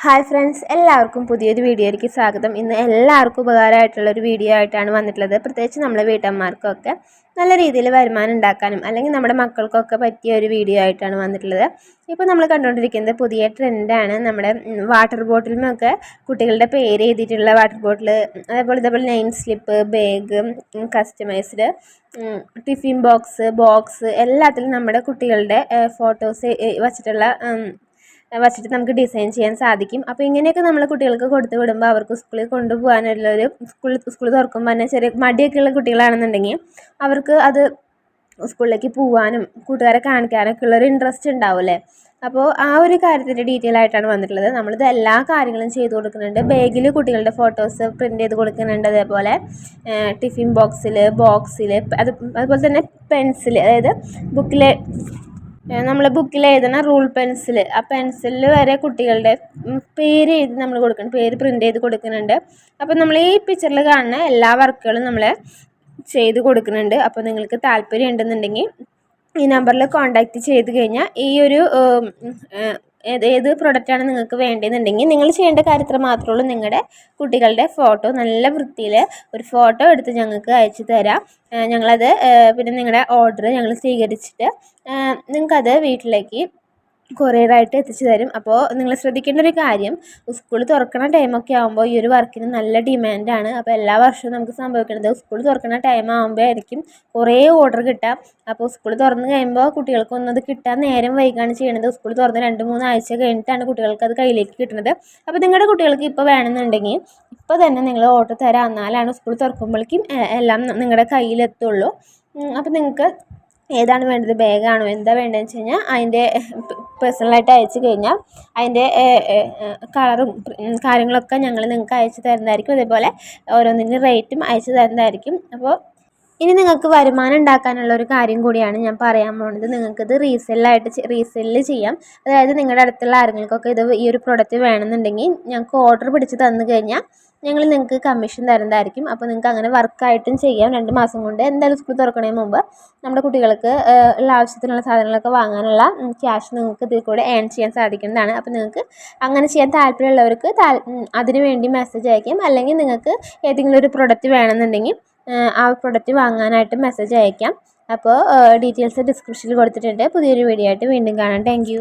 Hi friends എല്ലാവർക്കും പുതിയൊരു വീഡിയോയിലേക്ക് സ്വാഗതം. ഇന്ന് എല്ലാവർക്കും ഉപകാരമായിട്ടുള്ള ഒരു വീഡിയോ ആയിട്ടാണ് വന്നിട്ടുള്ളത്. പ്രത്യേകിച്ച് നമ്മളെ വീട്ടമ്മമാർക്കൊക്കെ നല്ല രീതിയിൽ വരുമാനം ഉണ്ടാക്കാനും അല്ലെങ്കിൽ നമ്മുടെ മക്കൾക്കൊക്കെ പറ്റിയ ഒരു വീഡിയോ ആയിട്ടാണ് വന്നിട്ടുള്ളത്. ഇപ്പോൾ നമ്മൾ കണ്ടുകൊണ്ടിരിക്കുന്നത് പുതിയ ട്രെൻഡാണ്. നമ്മുടെ വാട്ടർ ബോട്ടിലുമൊക്കെ കുട്ടികളുടെ പേര് എഴുതിയിട്ടുള്ള വാട്ടർ ബോട്ടിൽ അതേപോലെ ഇതേപോലെ name slip bag customized tiffin box box എല്ലാത്തിലും നമ്മുടെ കുട്ടികളുടെ ഫോട്ടോസ് വച്ചിട്ടുള്ള വച്ചിട്ട് നമുക്ക് ഡിസൈൻ ചെയ്യാൻ സാധിക്കും. അപ്പോൾ ഇങ്ങനെയൊക്കെ നമ്മൾ കുട്ടികൾക്ക് കൊടുത്തു വിടുമ്പോൾ അവർക്ക് സ്കൂളിൽ കൊണ്ടുപോകാനുള്ളൊരു സ്കൂൾ സ്കൂൾ തുറക്കുമ്പോൾ തന്നെ ചെറിയ മടിയൊക്കെ ഉള്ള കുട്ടികളാണെന്നുണ്ടെങ്കിൽ അവർക്ക് അത് സ്കൂളിലേക്ക് പോകാനും കൂട്ടുകാരെ കാണിക്കാനൊക്കെ ഉള്ളൊരു ഇൻട്രസ്റ്റ് ഉണ്ടാവില്ലേ? അപ്പോൾ ആ ഒരു കാര്യത്തിന്റെ ഡീറ്റെയിൽ ആയിട്ടാണ് വന്നിട്ടുള്ളത്. നമ്മളിത് എല്ലാ കാര്യങ്ങളും ചെയ്തു കൊടുക്കുന്നുണ്ട്. ബാഗിൽ കുട്ടികളുടെ ഫോട്ടോസ് പ്രിന്റ് ചെയ്ത് കൊടുക്കുന്നുണ്ട്. അതേപോലെ ടിഫിൻ ബോക്സിൽ ബോക്സിൽ അത് അതുപോലെ തന്നെ പെൻസിൽ അതായത് ബുക്കിലെ നമ്മൾ ബുക്കിൽ എഴുതുന്ന റൂൾ പെൻസിൽ ആ പെൻസിലിൽ വരെ കുട്ടികളുടെ പേര് എഴുതി നമ്മൾ കൊടുക്കണം. പേര് പ്രിന്റ് ചെയ്ത് കൊടുക്കുന്നുണ്ട്. അപ്പോൾ നമ്മൾ ഈ പിക്ചറിൽ കാണുന്ന എല്ലാ വർക്കുകളും നമ്മൾ ചെയ്ത് കൊടുക്കുന്നുണ്ട്. അപ്പോൾ നിങ്ങൾക്ക് താല്പര്യം ഉണ്ടെന്നുണ്ടെങ്കിൽ ഈ നമ്പറിൽ കോൺടാക്റ്റ് ചെയ്ത് കഴിഞ്ഞാൽ ഈ ഒരു ഏത് ഏത് പ്രൊഡക്റ്റാണ് നിങ്ങൾക്ക് വേണ്ടതെന്നുണ്ടെങ്കിൽ നിങ്ങൾ ചെയ്യേണ്ട കാര്യത്തിൽ മാത്രമേ ഉള്ളൂ നിങ്ങളുടെ കുട്ടികളുടെ ഫോട്ടോ നല്ല വൃത്തിയിൽ ഒരു ഫോട്ടോ എടുത്ത് ഞങ്ങൾക്ക് അയച്ചു തരാം. ഞങ്ങളത് പിന്നെ നിങ്ങളുടെ ഓർഡർ ഞങ്ങൾ സ്വീകരിച്ചിട്ട് നിങ്ങൾക്കത് വീട്ടിലേക്ക് കൊറിയറായിട്ട് എത്തിച്ചു തരും. അപ്പോൾ നിങ്ങൾ ശ്രദ്ധിക്കേണ്ട ഒരു കാര്യം സ്കൂൾ തുറക്കണ ടൈമൊക്കെ ആകുമ്പോൾ ഈ ഒരു വർക്കിന് നല്ല ഡിമാൻഡാണ് അപ്പോൾ എല്ലാ വർഷവും നമുക്ക് സംഭവിക്കുന്നത് സ്കൂൾ തുറക്കുന്ന ടൈം ആകുമ്പോഴായിരിക്കും കുറേ ഓർഡർ കിട്ടാം. അപ്പോൾ സ്കൂൾ തുറന്ന് കഴിയുമ്പോൾ കുട്ടികൾക്കൊന്നും അത് കിട്ടാൻ നേരം വൈകാണ് ചെയ്യുന്നത് സ്കൂൾ തുറന്ന് രണ്ട് മൂന്ന് ആഴ്ച കഴിഞ്ഞിട്ടാണ് കുട്ടികൾക്ക് അത് കയ്യിലേക്ക് കിട്ടുന്നത് അപ്പോൾ നിങ്ങളുടെ കുട്ടികൾക്ക് ഇപ്പോൾ വേണമെന്നുണ്ടെങ്കിൽ ഇപ്പോൾ തന്നെ നിങ്ങൾ ഓർഡർ തരാം. എന്നാലാണ് സ്കൂൾ തുറക്കുമ്പോഴേക്കും എല്ലാം നിങ്ങളുടെ കയ്യിലെത്തുള്ളൂ. അപ്പോൾ നിങ്ങൾക്ക് ഏതാണ് വേണ്ടത്? ബാഗാണോ? എന്താ വേണ്ടതെന്ന് വെച്ച് കഴിഞ്ഞാൽ അതിന്റെ പേഴ്സണലായിട്ട് അയച്ചു കഴിഞ്ഞാൽ അതിന്റെ കളറും കാര്യങ്ങളൊക്കെ ഞങ്ങൾ നിങ്ങൾക്ക് അയച്ചു തരുന്നതായിരിക്കും. അതേപോലെ ഓരോന്നിന്റെ റേറ്റും അയച്ചു തരുന്നതായിരിക്കും. അപ്പോൾ ഇനി നിങ്ങൾക്ക് വരുമാനം ഉണ്ടാക്കാനുള്ള ഒരു കാര്യം കൂടിയാണ് ഞാൻ പറയാൻ പോകുന്നത് നിങ്ങൾക്കിത് റീസെല്ലായിട്ട് റീസെല്ല് ചെയ്യാം. അതായത് നിങ്ങളുടെ അടുത്തുള്ള ആരെങ്കിലുമൊക്കെ ഇത് ഈ ഒരു പ്രോഡക്റ്റ് വേണമെന്നുണ്ടെങ്കിൽ ഞങ്ങൾക്ക് ഓർഡർ പിടിച്ച് തന്നു കഴിഞ്ഞാൽ ഞങ്ങൾ നിങ്ങൾക്ക് കമ്മീഷൻ തരുന്നതായിരിക്കും. അപ്പോൾ നിങ്ങൾക്ക് അങ്ങനെ വർക്കായിട്ടും ചെയ്യാം. രണ്ട് മാസം കൊണ്ട് എന്തായാലും സ്കൂൾ തുറക്കുന്നതിന് മുമ്പ് നമ്മുടെ കുട്ടികൾക്ക് ഉള്ള ആവശ്യത്തിനുള്ള സാധനങ്ങളൊക്കെ വാങ്ങാനുള്ള ക്യാഷ് നിങ്ങൾക്ക് ഇതിൽ കൂടെ ഏൺ ചെയ്യാൻ സാധിക്കുന്നതാണ്. അപ്പോൾ നിങ്ങൾക്ക് അങ്ങനെ ചെയ്യാൻ താല്പര്യമുള്ളവർക്ക് അതിന് വേണ്ടി മെസ്സേജ് അയക്കാം. അല്ലെങ്കിൽ നിങ്ങൾക്ക് ഏതെങ്കിലും ഒരു പ്രൊഡക്റ്റ് വേണമെന്നുണ്ടെങ്കിൽ ആ പ്രൊഡക്റ്റ് വാങ്ങാനായിട്ട് മെസ്സേജ് അയക്കാം. അപ്പോൾ ഡീറ്റെയിൽസ് ഡിസ്ക്രിപ്ഷനിൽ കൊടുത്തിട്ടുണ്ട്. പുതിയൊരു വീഡിയോ ആയിട്ട് വീണ്ടും കാണാം. താങ്ക്